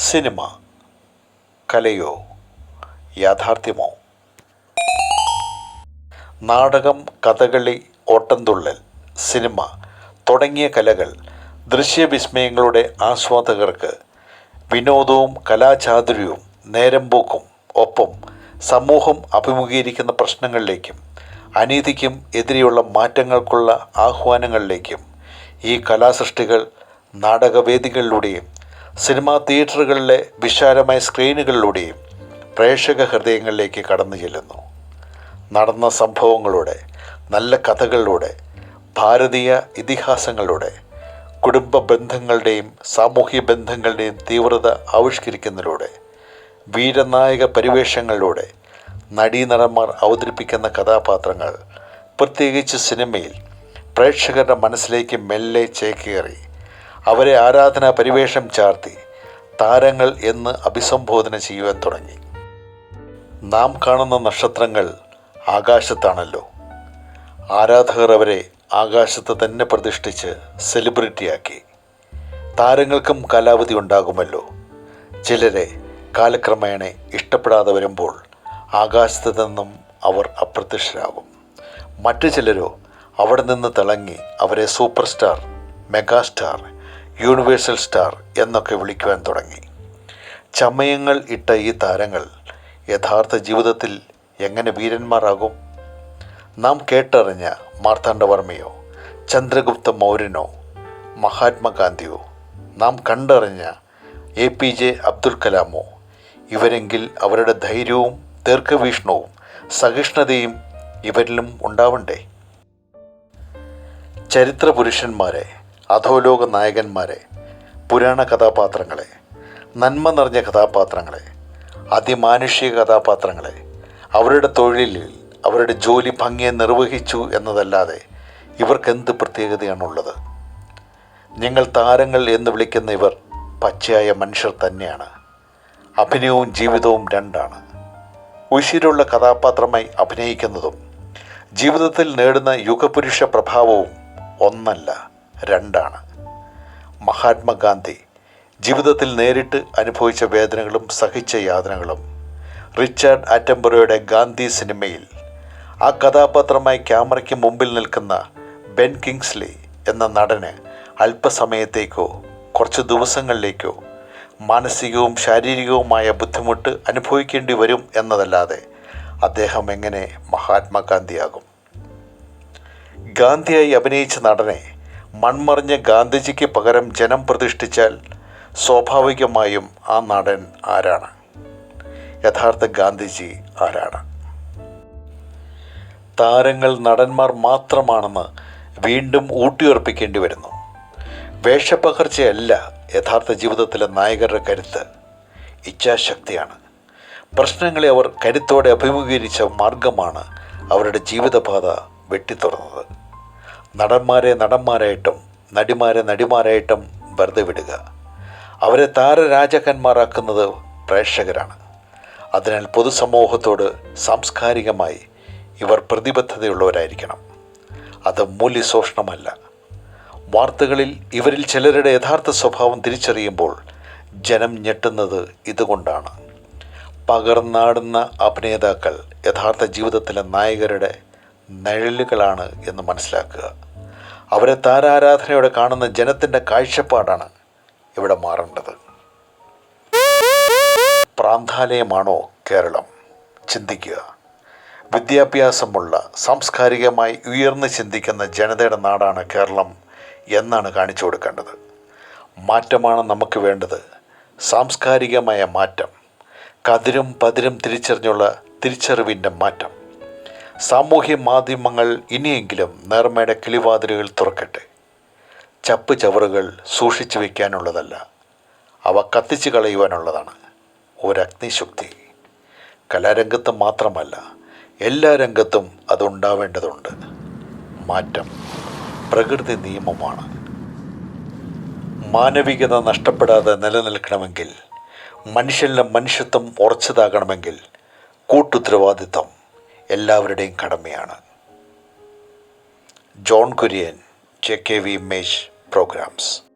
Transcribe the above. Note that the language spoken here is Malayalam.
സിനിമ കലയോ യാഥാർത്ഥ്യമോ? നാടകം കഥകളി ഓട്ടംതുള്ളൽ സിനിമ തുടങ്ങിയ കലകൾ ദൃശ്യവിസ്മയങ്ങളുടെ ആസ്വാദകർക്ക് വിനോദവും കലാചാതുര്യവും നേരമ്പോക്കും ഒപ്പം സമൂഹം അഭിമുഖീകരിക്കുന്ന പ്രശ്നങ്ങളിലേക്കും അനീതിക്കും എതിരെയുള്ള മാറ്റങ്ങൾക്കുള്ള ആഹ്വാനങ്ങളിലേക്കും ഈ കലാസൃഷ്ടികൾ നാടകവേദികളിലൂടെയും സിനിമാ തിയേറ്ററുകളിലെ വിശാലമായ സ്ക്രീനുകളിലൂടെയും പ്രേക്ഷക ഹൃദയങ്ങളിലേക്ക് കടന്നു ചെല്ലുന്നു. നടന്ന സംഭവങ്ങളുടെ നല്ല കഥകളിലൂടെ ഭാരതീയ ഇതിഹാസങ്ങളുടെ കുടുംബ ബന്ധങ്ങളുടെയും സാമൂഹ്യ ബന്ധങ്ങളുടെയും തീവ്രത ആവിഷ്കരിക്കുന്നതിലൂടെ വീരനായക പരിവേഷങ്ങളിലൂടെ നടീനടന്മാർ അവതരിപ്പിക്കുന്ന കഥാപാത്രങ്ങൾ പ്രത്യേകിച്ച് സിനിമയിൽ പ്രേക്ഷകരുടെ മനസ്സിലേക്ക് മെല്ലെ ചേക്കേറി അവരെ ആരാധനാ പരിവേഷം ചാർത്തി താരങ്ങൾ എന്ന് അഭിസംബോധന ചെയ്യുവാൻ തുടങ്ങി. നാം കാണുന്ന നക്ഷത്രങ്ങൾ ആകാശത്താണല്ലോ. ആരാധകർ അവരെ ആകാശത്ത് തന്നെ പ്രതിഷ്ഠിച്ച് സെലിബ്രിറ്റിയാക്കി താരങ്ങൾക്കും കാലാവധി ഉണ്ടാകുമല്ലോ. ചിലരെ കാലക്രമേണ ഇഷ്ടപ്പെടാതെ വരുമ്പോൾ ആകാശത്ത് നിന്നും അവർ അപ്രത്യക്ഷരാകും. മറ്റു ചിലരോ അവിടെ നിന്ന് തിളങ്ങി അവരെ super star megastar universal star എന്നൊക്കെ വിളിക്കുവാൻ തുടങ്ങി. ചമയങ്ങൾ ഇട്ട ഈ താരങ്ങൾ യഥാർത്ഥ ജീവിതത്തിൽ എങ്ങനെ വീരന്മാരാകും? നാം കേട്ടറിഞ്ഞ മാർത്താണ്ഡവർമ്മയോ ചന്ദ്രഗുപ്ത മൗര്യനോ മഹാത്മാഗാന്ധിയോ നാം കണ്ടറിഞ്ഞ എ പി ജെ അബ്ദുൽ കലാമോ ഇവരെങ്കിൽ അവരുടെ ധൈര്യവും ദീർഘവീക്ഷണവും സഹിഷ്ണുതയും ഇവരിലും ഉണ്ടാവണ്ടേ? ചരിത്ര പുരുഷന്മാരെ അധോലോക നായകന്മാരെ പുരാണ കഥാപാത്രങ്ങളെ നന്മ നിറഞ്ഞ കഥാപാത്രങ്ങളെ അതിമാനുഷിക കഥാപാത്രങ്ങളെ അവരുടെ തൊഴിലിൽ അവരുടെ ജോലി ഭംഗിയെ നിർവഹിച്ചു എന്നതല്ലാതെ ഇവർക്കെന്ത് പ്രത്യേകതയാണുള്ളത്? ഞങ്ങൾ താരങ്ങൾ എന്ന് വിളിക്കുന്ന ഇവർ പച്ചയായ മനുഷ്യർ തന്നെയാണ്. അഭിനയവും ജീവിതവും രണ്ടാണ്. ഉശിരുള്ള കഥാപാത്രമായി അഭിനയിക്കുന്നതും ജീവിതത്തിൽ നേടുന്ന യുഗപുരുഷ പ്രഭാവവും ഒന്നല്ല. രണ്ടാണ്. മഹാത്മാഗാന്ധി ജീവിതത്തിൽ നേരിട്ട് അനുഭവിച്ച വേദനകളും സഹിച്ച യാതനകളും റിച്ചാർഡ് ആറ്റംബറോയുടെ ഗാന്ധി സിനിമയിൽ ആ കഥാപാത്രമായി ക്യാമറയ്ക്ക് മുമ്പിൽ നിൽക്കുന്ന ബെൻ കിങ്സ്ലി എന്ന നടന് അല്പസമയത്തേക്കോ കുറച്ച് ദിവസങ്ങളിലേക്കോ മാനസികവും ശാരീരികവുമായ ബുദ്ധിമുട്ട് അനുഭവിക്കേണ്ടി വരും എന്നതല്ലാതെ അദ്ദേഹം എങ്ങനെ മഹാത്മാഗാന്ധിയാകും? ഗാന്ധിയായി അഭിനയിച്ച നടനെ മൺമറിഞ്ഞ ഗാന്ധിജിക്ക് പകരം ജനം പ്രതിഷ്ഠിച്ചാൽ സ്വാഭാവികമായും ആ നടൻ ആരാണ്? യഥാർത്ഥ ഗാന്ധിജി ആരാണ്? താരങ്ങൾ നടന്മാർ മാത്രമാണെന്ന് വീണ്ടും ഊട്ടിയുറപ്പിക്കേണ്ടി വരുന്നു. വേഷപ്പകർച്ചയല്ല യഥാർത്ഥ ജീവിതത്തിലെ നായകരുടെ കരുത്ത്. ഇച്ഛാശക്തിയാണ്. പ്രശ്നങ്ങളെ അവർ കരുത്തോടെ അഭിമുഖീകരിച്ച മാർഗമാണ് അവരുടെ ജീവിതപാത വെട്ടിത്തുറന്നത് നടന്മാരെ നടന്മാരായിട്ടും നടിമാരെ നടിമാരായിട്ടും വെറുതെ വിടുക. അവരെ താരരാജകന്മാരാക്കുന്നത് പ്രേക്ഷകരാണ്. അതിനാൽ പൊതുസമൂഹത്തോട് സാംസ്കാരികമായി ഇവർ പ്രതിബദ്ധതയുള്ളവരായിരിക്കണം. അത് മൂല്യശോഷണമല്ല. വാർത്തകളിൽ ഇവരിൽ ചിലരുടെ യഥാർത്ഥ സ്വഭാവം തിരിച്ചറിയുമ്പോൾ ജനം ഞെട്ടുന്നത് ഇതുകൊണ്ടാണ്. പകർന്നാടുന്ന അഭിനേതാക്കൾ യഥാർത്ഥ ജീവിതത്തിലെ നായകരുടെ നിഴലുകളാണ് എന്ന് മനസ്സിലാക്കുക. അവരെ താരാരാധനയോടെ കാണുന്ന ജനത്തിന്റെ കാഴ്ചപ്പാടാണ് ഇവിടെ മാറേണ്ടത്. പ്രാന്താലയമാണോ കേരളം? ചിന്തിക്കുക. വിദ്യാഭ്യാസമുള്ള സാംസ്കാരികമായി ഉയർന്ന് ചിന്തിക്കുന്ന ജനതയുടെ നാടാണ് കേരളം എന്നാണ് കാണിച്ചു കൊടുക്കേണ്ടത്. മാറ്റമാണ് നമുക്ക് വേണ്ടത്. സാംസ്കാരികമായ മാറ്റം. കതിരും പതിരും തിരിച്ചറിഞ്ഞുള്ള തിരിച്ചറിവിന്റെ മാറ്റം. സാമൂഹ്യ മാധ്യമങ്ങൾ ഇനിയെങ്കിലും നേർമയുടെ കിളിവാതിലുകൾ തുറക്കട്ടെ. ചപ്പ് ചവറുകൾ സൂക്ഷിച്ചു വയ്ക്കാനുള്ളതല്ല അവ കത്തിച്ചു കളയുവാനുള്ളതാണ്. ഒരഗ്നിശുക്തി കലാരംഗത്ത് മാത്രമല്ല എല്ലാ രംഗത്തും അതുണ്ടാവേണ്ടതുണ്ട് മാറ്റം പ്രകൃതി നിയമമാണ്. മാനവികത നഷ്ടപ്പെടാതെ നിലനിൽക്കണമെങ്കിൽ മനുഷ്യനിലെ മനുഷ്യത്വം ഉറച്ചതാകണമെങ്കിൽ കൂട്ടുത്തരവാദിത്വം എല്ലാവരുടെയും കടമയാണ്. John Kurian J K V programmes.